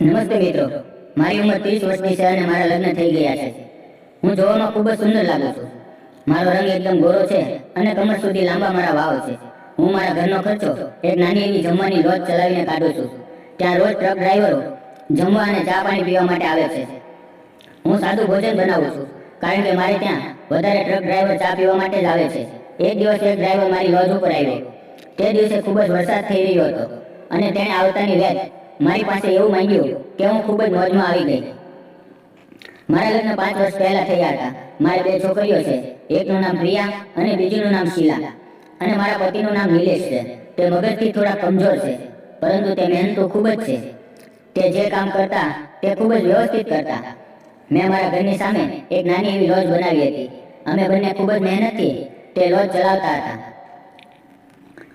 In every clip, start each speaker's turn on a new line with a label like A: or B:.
A: નમસ્તે મિત્રો. મારી ઉંમર ત્રીસ વર્ષની છે અને મારા લગ્ન થઈ ગયા છે. હું જોવામાં ખૂબ જ સુંદર લાગુ છું. મારો રંગ એકદમ ગોરો છે અને કમર સુધી લાંબા મારા વાવ છે. હું મારા ઘરનો ખર્ચો એક નાની એવી જમવાની લોજ ચલાવીને કાઢું છું. ત્યાં રોજ ટ્રક ડ્રાઈવરો જમવા અને ચા પાણી પીવા માટે આવે છે. હું સાદું ભોજન બનાવું છું, કારણ કે મારે ત્યાં વધારે ટ્રક ડ્રાઈવર ચા પીવા માટે જ આવે છે. એક દિવસ એક ડ્રાઈવર મારી લોજ ઉપર આવ્યો. તે દિવસે ખૂબ જ વરસાદ થઈ રહ્યો હતો અને તેણે આવતાની વેત મારી પાસે એવું માંગ્યું કે હું ખૂબ જ મોજમાં આવી ગઈ. મારા લગ્ન પાંચ વર્ષ પહેલા થયા હતા. મારી બે છોકરીઓ છે. એકનું નામ પ્રિયા અને બીજીનું નામ શીલા. અને મારા પતિનું નામ નિલેશ છે. તે મગજથી થોડા કમજોર છે, પરંતુ તે મહેનતુ ખૂબ જ છે. તે જે કામ કરતા, તે ખૂબ જ વ્યવસ્થિત કરતા. મેં મારા ઘરની સામે એક નાની એવી લોજ બનાવી હતી. અમે બંને ખૂબ જ મહેનતથી તે લોજ ચલાવતા હતા.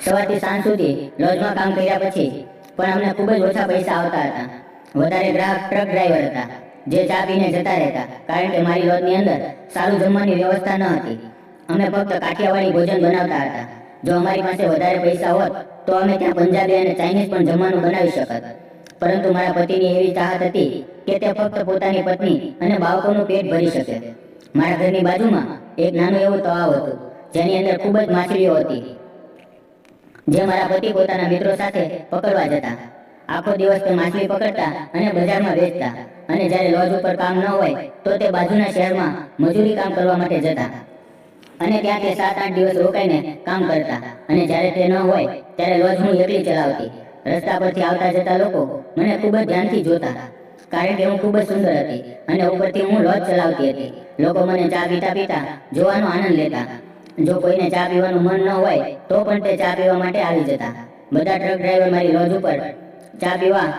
A: સવારથી સાંજ સુધી લોજમાં કામ કર્યા પછી પણ અમને ખૂબ જ ઓછા પૈસા આવતા હતા. વધારે ગ્રાહક ટ્રક ડ્રાઈવર હતા, જે ચા પીને જતા રહેતા, કારણ કે મારી લોજની અંદર સારું જમવાની વ્યવસ્થા ન હતી. અમે ફક્ત કાઠિયાવાડી ભોજન બનાવતા હતા. જો અમારી પાસે વધારે પૈસા હોત, તો અમે ત્યાં પંજાબી અને ચાઇનીઝ પણ જમવાનું બનાવી શકત. પરંતુ મારા પતિની એવી ચાહત હતી કે તે ફક્ત પોતાની પત્ની અને બાળકોનું પેટ ભરી શકે. મારા ઘરની બાજુમાં એક નાનું એવું તળાવ હતું, જેની અંદર ખૂબ જ માછલીઓ હતી. જે મારા પતિ પોતાના મિત્રો સાથે પકડવા જતા. આખો દિવસ તે માછલી પકડતા અને બજારમાં વેચતા. અને જ્યારે લોજ ઉપર કામ ન હોય, તો તે બાજુના શહેરમાં મજૂરી કામ કરવા માટે જતા. અને ત્યાં તે સાત, આઠ દિવસ રોકાઈને કામ કરતા. અને જ્યારે તે ન હોય, ત્યારે લોજ હું એકલી ચલાવતી. રસ્તા પરથી આવતા જતા લોકો મને ખૂબ જ ધ્યાનથી જોતા. કારણ કે હું ખૂબ જ સુંદર હતી અને ઉપરથી હું લોજ ચલાવતી હતી. લોકો મને ચા પીતા પીતા જોવાનો આનંદ લેતા. જો કોઈને ચા પીવાનું મન ન હોય, તો પણ તે ચા પીવા માટે આવી જતા. બધા ટ્રક ડ્રાઈવર મારી રોજ ઉપર ચા પીવા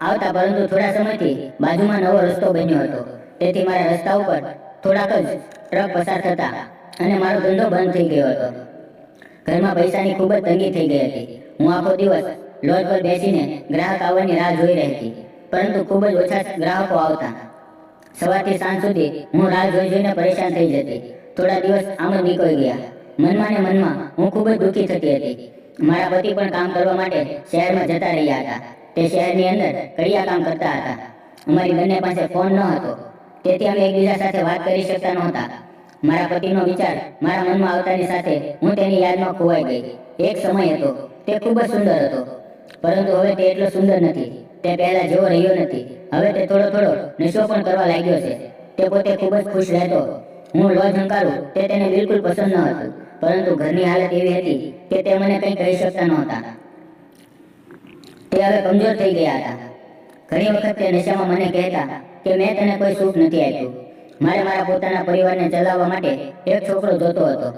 A: આવતા, પરંતુ થોડા સમયથી બાજુમાં નવો રસ્તો બન્યો હતો. તેથી મારા રસ્તા ઉપર થોડાક જ ટ્રક પસાર થતા અને મારો ધંધો બંધ થઈ ગયો હતો. ઘરમાં પૈસાની ખૂબ જ તંગી થઈ ગઈ હતી. હું આખો દિવસ લોજ પર બેસીને ગ્રાહક આવવાની રાહ જોઈ રહી હતી. પરંતુ ખૂબ જ ઓછા ગ્રાહકો આવતા. સવારથી સાંજ સુધી હું રાહ જોઈ જોઈને પરેશાન થઈ જતી. થોડા દિવસ આમ જ નીકળી ગયા. મનમાં ને મનમાં હું ખૂબ જ દુઃખી થતી હતી. મારા પતિ પણ કામ કરવા માટે શહેરમાં જતા રહ્યા હતા. તે શહેરની અંદર કડિયા કામ કરતા હતા. અમારી બંને પાસે ફોન ન હતો. તેથી અમે એકબીજા સાથે વાત કરી શકતા નહોતા. મારા પતિનો વિચાર મારા મનમાં આવતાની સાથે હું તેની યાદમાં ખોવાઈ ગઈ. એક સમય હતો. તે ખૂબ જ સુંદર હતો. પરંતુ હવે તે એટલો સુંદર નથી. તે પહેલા જેવો રહ્યો નથી. હવે તે થોડો થોડો નશો પણ કરવા લાગ્યો છે. તે પોતે ખૂબ જ ખુશ રહેતો હું લોજ હંકારું તે તેને બિલકુલ પસંદ ન હતું. પરંતુ ઘરની હાલત એવી હતી કે તે મને કંઈ કહી શકતા નહોતા. તે હવે કમજોર થઈ ગયા હતા. ઘણી વખત તે નશામાં મને કહેતા કે મેં તને કોઈ સુખ નથી આપ્યું. મારે મારા પોતાના પરિવારને ચલાવવા માટે એક છોકરો જોતો હતો.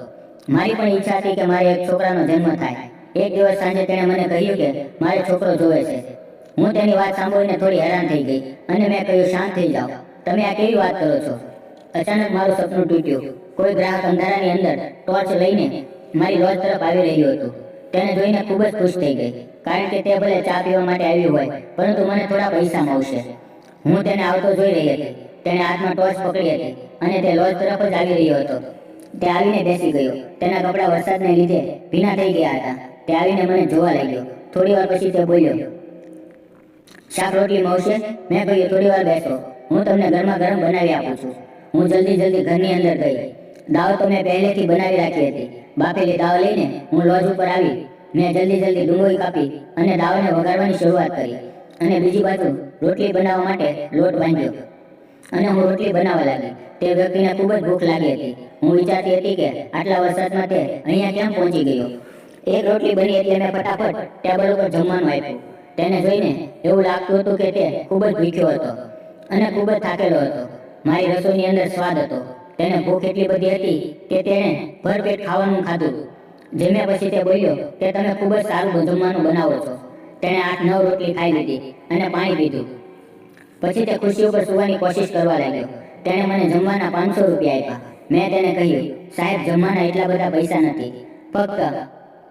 A: મારી પણ ઈચ્છા હતી કે મારે એક છોકરાનો જન્મ થાય. એક દિવસ સાંજે તેણે મને કહ્યું કે મારે છોકરો જોવે છે. હું તેની વાત સાંભળીને થોડી હેરાન થઈ ગઈ અને મેં કહ્યું, શાંત થઈ જાઓ. તમે આ કેવી વાત કરો છો? અચાનક મારું સપનું તૂટ્યું. કોઈ ગ્રાહક અંધારાની અંદર ટોર્ચ લઈને મારી લોજ તરફ આવી રહ્યું હતું. તેને જોઈને ખૂબ જ ખુશ થઈ ગઈ. કારણ કે તે ભલે ચા પીવા માટે આવ્યું હોય, પરંતુ મને થોડા પૈસા મળશે હું તેને આવતો જોઈ રહી હતી. તેણે હાથમાં ટોર્ચ પકડી હતી અને તે લોજ તરફ જ આવી રહ્યો હતો. તે આવીને બેસી ગયો. તેના કપડા વરસાદને લીધે ભીના થઈ ગયા હતા. તે આવીને મને જોવા લાગ્યો. થોડી વાર પછી તે બોલ્યો, શાક રોટલી મળશે? મેં કહ્યું, થોડી વાર બેસો. હું તમને ગરમા ગરમ બનાવી આપું છું. હું જલ્દી જલ્દી ઘરની અંદર ગઈ. દાવ તો મેં પહેલેથી બનાવી રાખી હતી. બાફેલી દાવ લઈને હું લોજ ઉપર આવી. મેં જલ્દી જલ્દી ડુંગળી કાપી અને દાવને વઘારવાની શરૂઆત કરી. અને બીજી બાજુ રોટલી બનાવવા માટે લોટ બાંધ્યો. અને હું રોટલી બનાવવા લાગી. તે વ્યક્તિને ખૂબ જ ભૂખ લાગી હતી. હું વિચારતી હતી કે આટલા વરસાદમાં તે અહીંયા કેમ પહોંચી ગયો? એક રોટલી બની એટલે મેં ફટાફટ ટેબલ ઉપર જમવાનું આપ્યું. તેને જોઈને એવું લાગતું હતું કે તે ખૂબ જ ભૂખ્યો હતો અને ખૂબ જ થાકેલો હતો. મારી રસોઈની અંદર સ્વાદ હતો. તેને ભૂખ એટલી બધી હતી કે તેણે ભરપેટ ખાવાનું ખાધું. જમ્યા પછી તે બોલ્યો કે તમે ખૂબ જ સારું જમવાનું બનાવો છો. તેણે આઠ નવ રોટલી ખાઈ લીધી અને પાણી પીધું. પછી તે ખુરશી ઉપર સુવાની કોશિશ કરવા લાગ્યો. તેણે મને જમવાના પાંચસો રૂપિયા આપ્યા. મેં તેને કહ્યું, સાહેબ, જમવાના એટલા બધા પૈસા નથી. ફક્ત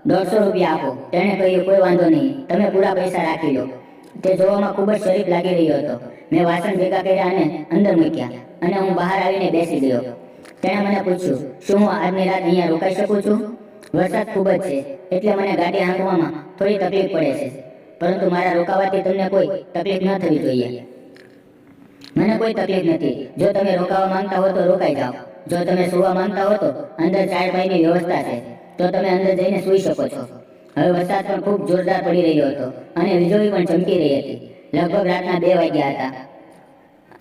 A: દોઢસો રૂપિયા આપો. તેણે કહ્યું, કોઈ વાંધો નહીં. તમે પૂરા પૈસા રાખી લો. તે જોવામાં ખૂબ જ શરીફ લાગી રહ્યો હતો. મેં વાસણ ભેગા કર્યા અને અંદર મૂક્યા અને હું બહાર આવીને બેસી ગયો. તેણે મને પૂછ્યું, શું હું આજની રાત અહીંયા રોકાઈ શકું છું? વરસાદ ખૂબ જ છે, એટલે મને ગાડી હાંકવામાં થોડી તકલીફ પડે છે, પરંતુ મારા રોકાવાથી તમને કોઈ તકલીફ ન થવી જોઈએ. મને કોઈ તકલીફ નથી. જો તમે રોકાવા માંગતા હો તો રોકાઈ જાઓ. જો તમે સુવા માંગતા હો તો અંદર ચાર ભાઈની વ્યવસ્થા છે. તો તમે અંદર જઈને સૂઈ શકો છો. હવે વરસાદ પણ ખૂબ જોરદાર પડી રહ્યો હતો અને વીજળી પણ ચમકી રહી હતી. લગભગ રાતના બે વાગ્યા હતા.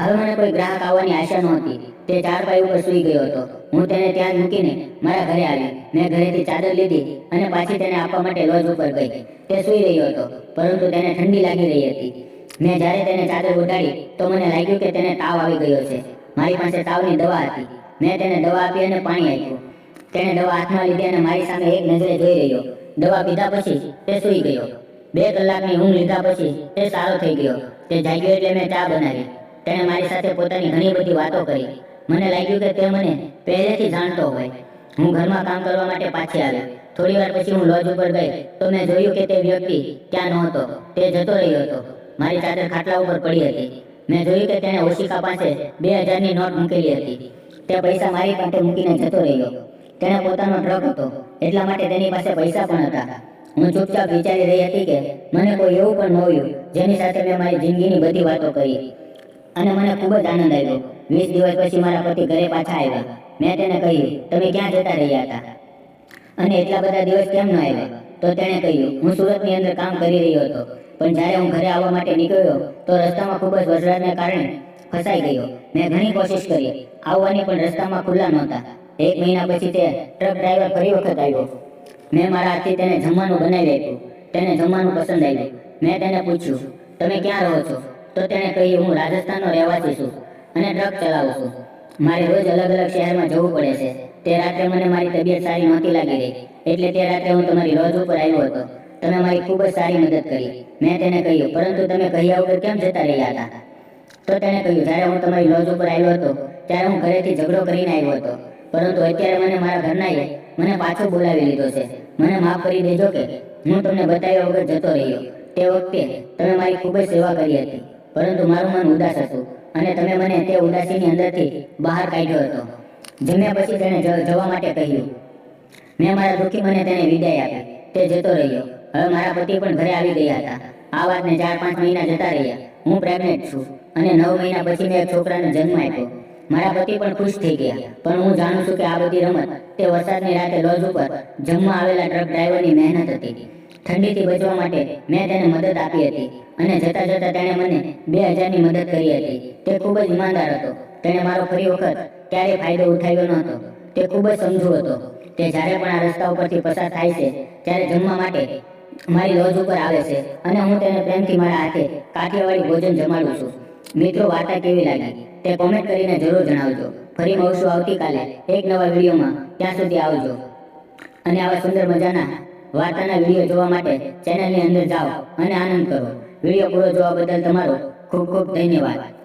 A: હવે મને કોઈ ગ્રાહક આવવાની આશા નહોતી. તે ચાર પાઈ ઉપર સૂઈ ગયો હતો. હું તેને ત્યાં જ મૂકીને મારા ઘરે આવી. મેં ઘરેથી ચાદર લીધી અને પાછી તેને આપવા માટે લોજ ઉપર ગઈ. તે સૂઈ રહ્યો હતો, પરંતુ તેને ઠંડી લાગી રહી હતી. મેં જ્યારે તેને ચાદર ઉડાડી તો મને લાગ્યું કે તેને તાવ આવી ગયો છે. મારી પાસે તાવની દવા હતી. મેં તેને દવા આપી અને પાણી આપ્યું. તેણે દવા હાથમાં લીધી અને મારી સામે એક નજરે જોઈ રહ્યો. દવા પીધા પછી તે સૂઈ ગયો. બે કલાકની ઊંઘ લીધા પછી તે સારો થઈ ગયો. તે જાગ્યો એટલે મેં ચા બનાવી. તેણે મારી સાથે પોતાની ઘણી બધી વાતો કરી. મને લાગ્યું કે તે મને પહેલેથી જાણતો હોય. હું ઘરમાં કામ કરવા માટે પાછી આવી થોડી વાર પછી હું લોજ ઉપર ગઈ તો મેં જોયું કે તે વ્યક્તિ ત્યાં નહોતો. તે જતો રહ્યો હતો. મારી ચાદર ખાટલા ઉપર પડી હતી. મેં જોયું કે તેણે ઓશિકા પાસે બે હજારની નોટ મૂકેલી હતી. તે પૈસા મારી પાસે મૂકીને જતો રહ્યો. તેણે પોતાનો ટ્રક હતો. એટલા માટે તેની પાસે પૈસા પણ હતા. હું ચૂપચાપ વિચારી રહી હતી કે મને કોઈ એવું પણ મળ્યું જેની સાથે મેં મારી જિંદગીની બધી વાતો કરી. અને મને ખૂબ જ આનંદ આવ્યો. વીસ દિવસ પછી મારા પતિ ઘરે પાછા આવ્યા. મેં તેને કહ્યું, તમે ક્યાં જતા રહ્યા હતા? અને એટલા બધા દિવસ કેમ ન આવ્યા? તો તેણે કહ્યું, હું સુરતની અંદર કામ કરી રહ્યો હતો. પણ જ્યારે હું ઘરે આવવા માટે નીકળ્યો, તો રસ્તામાં ખૂબ જ વરસાદને કારણે ફસાઈ ગયો. મેં ઘણી કોશિશ કરી. આવવાની પણ રસ્તામાં ખુલ્લા નહોતા. એક મહિના પછી તે ટ્રક ડ્રાઈવર ફરી વખત આવ્યો. મેં મારા હાથથી તેને જમવાનું બનાવી આપ્યું. તેને જમવાનું પસંદ આવ્યું. મેં તેને પૂછ્યું, તમે ક્યાં રહો છો? તો તેણે કહ્યું, હું રાજસ્થાનનો રહેવાસી છું અને ટ્રક ચલાવું છું. મારે રોજ અલગ અલગ શહેરમાં જવું પડે છે. તે રાત્રે મને મારી તબિયત સારી નહોતી લાગી રહી. એટલે તે રાત્રે હું તમારી લોજ ઉપર આવ્યો હતો. તમે મારી ખૂબ જ સારી મદદ કરી. મેં તેને કહ્યું, પરંતુ તમે કહ્યા વગર કેમ જતા રહ્યા હતા? તો તેણે કહ્યું, જ્યારે હું તમારી લોજ ઉપર આવ્યો હતો, ત્યારે હું ઘરેથી ઝઘડો કરીને આવ્યો હતો. પરંતુ અત્યારે મને મારા ઘરનાએ મને પાછો બોલાવી લીધો છે. મને માફ કરી દેજો કે હું તમને બતાવ્યા વગર જતો રહ્યો. તે વખતે તમે મારી ખૂબ જ સેવા કરી હતી. પરંતુ મારું મન ઉદાસ હતું અને તમે મને તે ઉદાસીની અંદરથી બહાર કાઢ્યો હતો. જમ્યા પછી તેણે જવા માટે કહ્યું, મેં મારા દુઃખી મને તેને વિદાય આપી. તે જતો રહ્યો. હવે મારા પતિ પણ ઘરે આવી ગયા હતા. આ વાતને ચાર પાંચ મહિના જતા રહ્યા. હું પ્રેગ્નેન્ટ છું અને નવ મહિના પછી મેં એક છોકરાને જન્મ આપ્યો. મારા પતિ પણ ખુશ થઈ ગયા. પણ હું જાણું છું કે આ બધી રમત તે વરસાદની રાતે લોજ ઉપર જમવા આવેલા ટ્રક ડ્રાઈવરની મહેનત હતી. ઠંડીથી બચવા માટે મેં તેને મદદ આપી હતી અને જતા જતા તેણે મને બે હજારની મદદ કરી હતી. તે ખૂબ જ ઈમાનદાર હતો. તેણે મારો ફરી વખત ક્યારેય ફાયદો ઉઠાવ્યો ન હતો. તે ખૂબ જ સમજુ હતો. તે જ્યારે પણ આ રસ્તા ઉપરથી પસાર થાય છે, ત્યારે જમવા માટે મારી લોજ ઉપર આવે છે અને હું તેને પ્રેમથી મારા હાથે કાઠિયાવાડી ભોજન જમાડું છું. મિત્રો, વાર્તા કેવી લાગી? તે કોમેન્ટ કરીને જરૂર જણાવજો. ફરી મળશું આવતીકાલે એક નવા વિડીયોમાં. ત્યાં સુધી આવજો. અને આવા સુંદર મજાના વાર્તાના વીડિયો જોવા માટે ચેનલની અંદર જાઓ અને આનંદ કરો. વીડિયો પૂરો જોવા બદલ તમારો ખૂબ ખૂબ ધન્યવાદ.